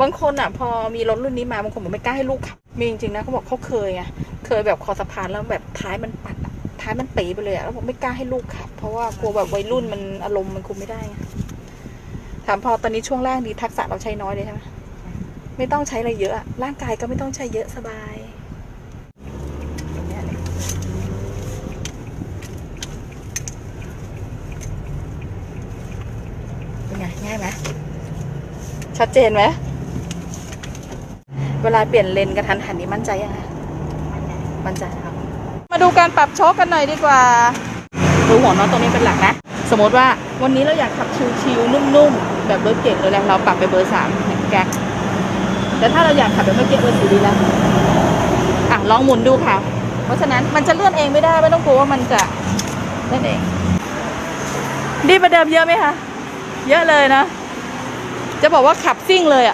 บางคนอะ พอมีรถรุ่นนี้มาบางคนบอกไม่กล้าให้ลูกขับมีจริงๆนะเขาบอกเขาเคยไงเคยแบบคอสะพานแล้วแบบท้ายมันปัดอะท้ายมันปีไปเลยอะแล้วผมไม่กล้าให้ลูกขับ เพราะว่ากลัวแบบวัยรุ่นมันอารมณ์มันคุมไม่ได้ไงถามพอตอนนี้ช่วงล่างดีทักษะเราใช้น้อยเลยใช่ไหมไม่ต้องใช้อะไรเยอะร่างกายก็ไม่ต้องใช้เยอะสบายอย่างเงี้ยเลยเป็นไงง่ายไหมชัดเจนไหม เวลาเปลี่ยนเลนกระทันหันนี้มั่นใจยังไงมั่นใจครับมาดูการปรับโชคกันหน่อยดีกว่าดูหัวน็อตตรงนี้เป็นหลักนะ สมมติว่าวันนี้เราอยากขับชิวๆนุ่มๆแบบรถเก่งเลยแหละเราปรับไปเบอร์สามแก๊กแต่ถ้าเราอยากขับแบบเมื่อกี้เบอร์สี่ดีแล้วอะลองหมุนดูค่ะ เพราะฉะนั้นมันจะเลื่อนเองไม่ได้ไม่ต้องกลัวว่ามันจะเลื่อนเอง ดีประเดิมเยอะไหมคะเยอะเลยนะ จะบอกว่าขับซิ่งเลยอะ